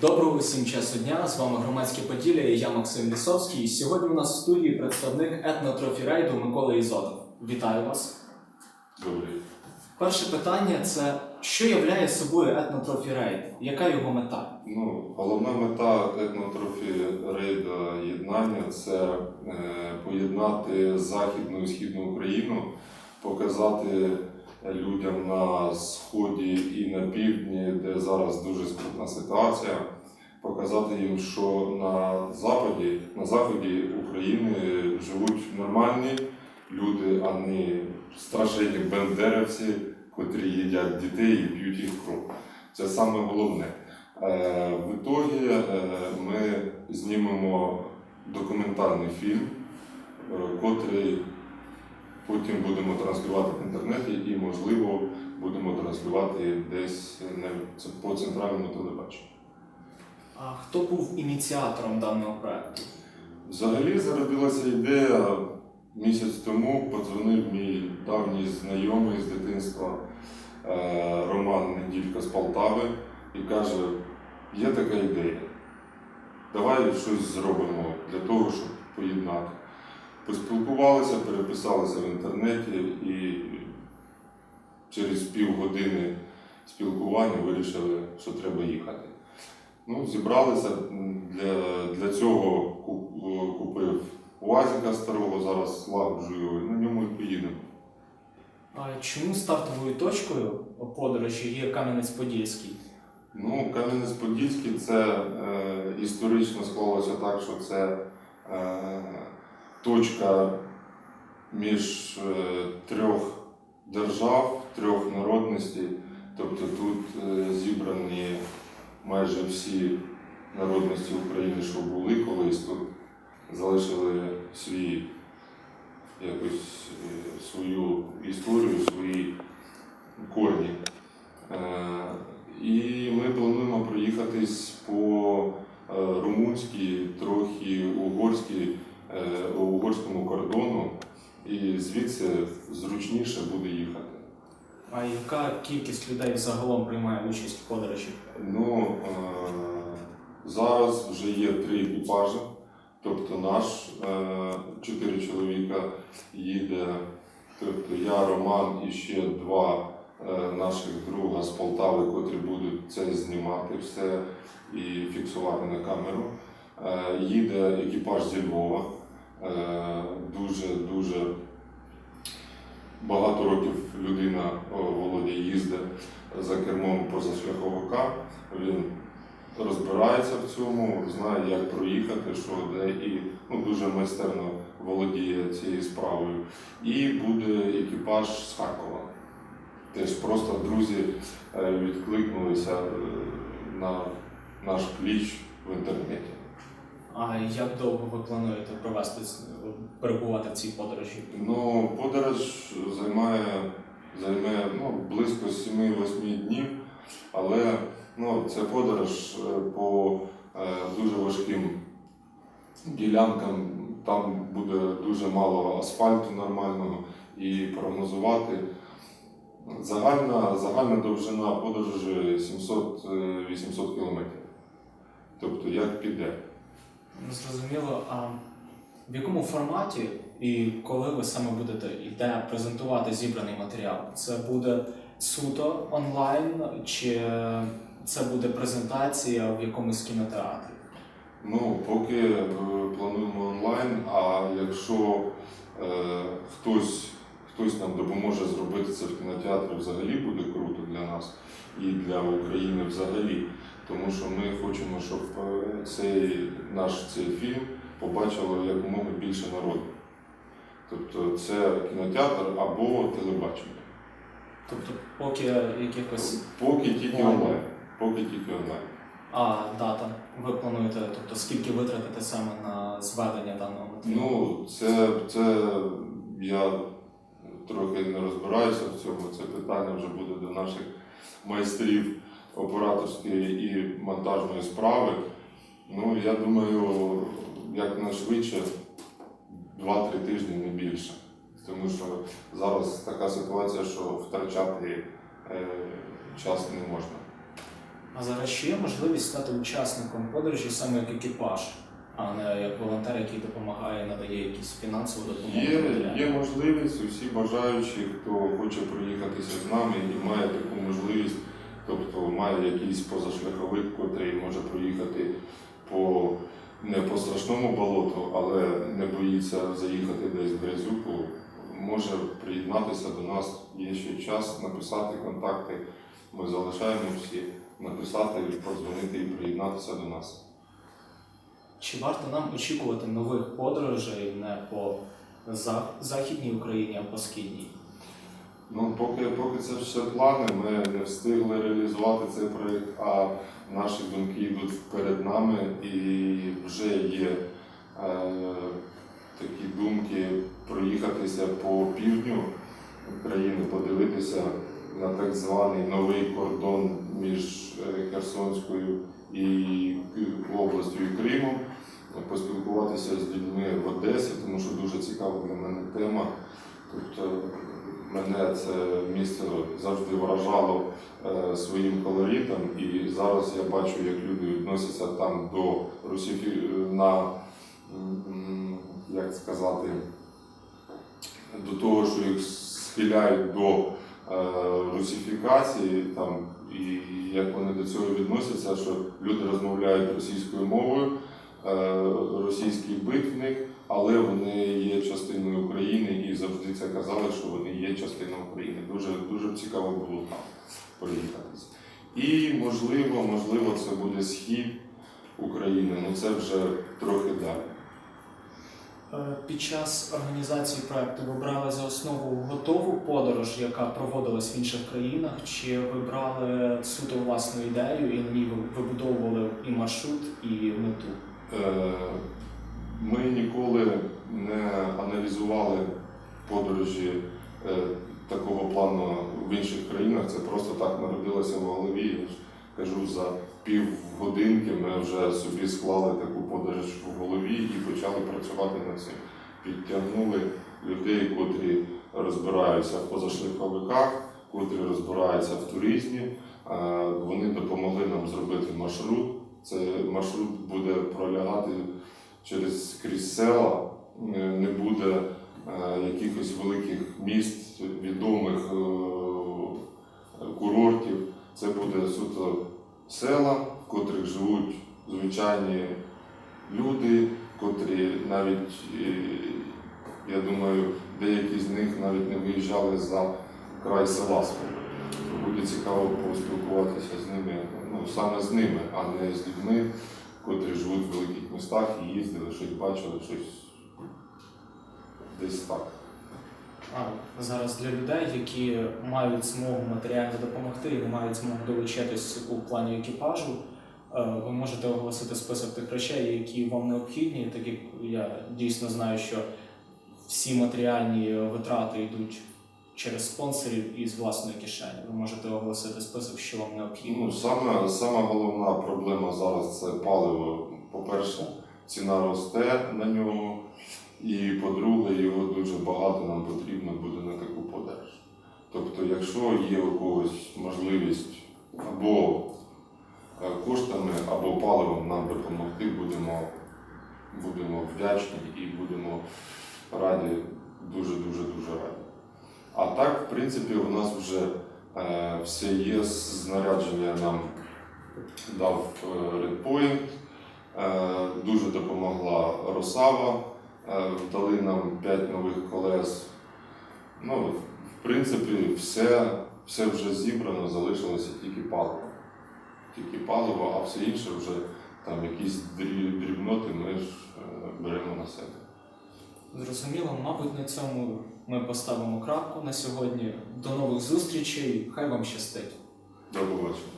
Доброго усім часу дня. З вами громадське Поділля і я Максим Лісовський. І Сьогодні у нас в студії представник етнотрофі рейду Микола Ізотов. Вітаю вас. Добре. Перше питання це що являє собою етнотрофі рейд? Яка його мета? Ну, головна мета етнотрофі рейда єднання це е, поєднати Західну і Східну Україну, показати людям на сході і на півдні, де зараз дуже скрутна ситуація, показати їм, що на заході, на заході України живуть нормальні люди, а не страшені бендерівці, котрі їдять дітей і п'ють їх кров. Це саме головне. Е, В ітогі е, ми знімемо документальний фільм, е, котрий потім будемо транслювати в інтернеті і, можливо, будемо транслювати десь по центральному телебаченню. А хто був ініціатором даного проекту? Взагалі зародилася ідея місяць тому. Подзвонив мій давній знайомий з дитинства е, Роман Неділько з Полтави і каже: є така ідея. Давай щось зробимо для того, щоб поєднати. Поспілкувалися, переписалися в інтернеті і через півгодини спілкування вирішили, що треба їхати. Ну, зібралися для, для цього купив УАЗіка старого, зараз лагоджу його, і на ньому і поїдемо. А чому стартовою точкою подорожі є Кам'янець-Подільський? Ну, Кам'янець-Подільський це е, історично склалося так, що це е, точка між е, трьох держав, трьох народностей. Тобто тут е, зібрані майже всі народності України, що були колись тут, залишили свій якось е, свою історію, свої корні. І ми плануємо проїхатись по румунській, трохи угорській, угорському кордону, і звідси зручніше буде їхати. А яка кількість людей загалом приймає участь в подорожі? Ну, е, зараз вже є три екіпажі, тобто наш е, чотири чоловіка їде, тобто я, Роман і ще два е, наших друга з Полтави, котрі будуть це знімати все і фіксувати на камеру. Їде екіпаж зі Львова. Е, дуже дуже багато років людина о, Володя їздить за кермом позашляховика. Він розбирається в цьому, знає, як проїхати, що де, і ну, дуже майстерно володіє цією справою. І буде екіпаж з Харкова. Теж просто друзі е, відкликнулися е, на наш кліч в інтернеті. А як довго ви плануєте провести перебувати в цій подорожі? Ну, подорож займає, займе ну, близько 7-8 днів, але ну, це подорож е, по е, дуже важким ділянкам. Там буде дуже мало асфальту нормального і прогнозувати. Загальна, загальна довжина подорожі 700-800 кілометрів. Тобто як піде. Зрозуміло, а в якому форматі і коли ви саме будете і де презентувати зібраний матеріал? Це буде суто онлайн, чи це буде презентація в якомусь кінотеатрі? Ну, поки е, плануємо онлайн, а якщо е, хтось, хтось нам допоможе зробити це в кінотеатрі, взагалі буде круто для нас і для України взагалі. Тому що ми хочемо, щоб е, цей наш цей фільм побачило якомога більше народу. Тобто це кінотеатр або телебачення. Тобто, поки якихось Поки тільки Онлайн. онлайн. Поки тільки онлайн. а дата ви плануєте, тобто скільки витратите саме на зведення даного матеріалу? Ну, це, це я трохи не розбираюся в цьому. Це питання вже буде до наших майстрів операторської і монтажної справи. Ну, я думаю, як найшвидше 2-3 тижні, не більше. Тому що зараз така ситуація, що втрачати е, час не можна. А зараз ще є можливість стати учасником подорожі саме як екіпаж, а не як волонтер, який допомагає, надає якісь фінансову допомогу. Є, є можливість, усі бажаючі, хто хоче проїхатися з нами і має таку можливість, тобто має якийсь позашляховик, котрий може проїхати по не по страшному болоту, але не боїться заїхати десь в грязюку, може приєднатися до нас. Є ще час написати контакти. Ми залишаємо всі, написати, подзвонити і приєднатися до нас. Чи варто нам очікувати нових подорожей не по західній Україні, а по східній? Ну, поки, поки це все плани, ми не встигли реалізувати цей проєкт, а наші думки йдуть перед нами і вже є е, такі думки проїхатися по півдню України, подивитися на так званий новий кордон між е, Херсонською і областю і Кримом, поспілкуватися з людьми в Одесі, тому що дуже цікава для мене тема. Тобто мене це місце завжди вражало е, своїм колоритом, і зараз я бачу, як люди відносяться там до русифі... на як сказати, до того, що їх схиляють до е, русифікації, там, і як вони до цього відносяться, що люди розмовляють російською мовою, е, російський бит в них, але вони є частиною України і завжди це казали, що вони є частиною України. Дуже, дуже цікаво було там проїхатися. І можливо, можливо, це буде схід України, ну це вже трохи далі. Е, Під час організації проекту ви брали за основу готову подорож, яка проводилась в інших країнах, чи ви брали суто власну ідею і на ній вибудовували і маршрут, і мету? Е, Ми ніколи не аналізували подорожі е, такого плану в інших країнах. Це просто так народилося в голові. Я ж кажу, за півгодинки ми вже собі склали таку подорож в голові і почали працювати над цим. Підтягнули людей, котрі розбираються в позашляховиках, котрі розбираються в туризмі. Е, Вони допомогли нам зробити маршрут. Це маршрут буде пролягати через крізь села, е, не буде е, якихось великих міст, відомих е, курортів. Це буде суто села, в котрих живуть звичайні люди, котрі навіть, я думаю, деякі з них навіть не виїжджали за край села свого. Буде цікаво поспілкуватися з ними, ну саме з ними, а не з людьми, котрі живуть в великих містах і їздили, щось бачили, щось десь так. А зараз для людей, які мають змогу матеріально допомогти і мають змогу долучитись у плані екіпажу, е, ви можете оголосити список тих речей, які вам необхідні, так як я дійсно знаю, що всі матеріальні витрати йдуть через спонсорів і з власної кишені. Ви можете оголосити список, що вам необхідно. Ну, саме, сама головна проблема зараз це паливо. По-перше, ціна росте на нього, і по-друге, його дуже багато нам потрібно буде на таку подорож. Тобто, якщо є у когось можливість або е, коштами, або паливом нам допомогти, будемо, будемо вдячні і будемо раді, дуже-дуже дуже раді. А так, в принципі, у нас вже е, все є, знарядження нам дав е, Redpoint, е, дуже допомогла Росава, е, дали нам 5 нових колес. Ну, в принципі, все, все вже зібрано, залишилося тільки паливо. Тільки паливо, а все інше вже там якісь дрібноти ми ж е, беремо на себе. Зрозуміло, мабуть, на цьому ми поставимо крапку на сьогодні. До нових зустрічей. Хай вам щастить. До побачення.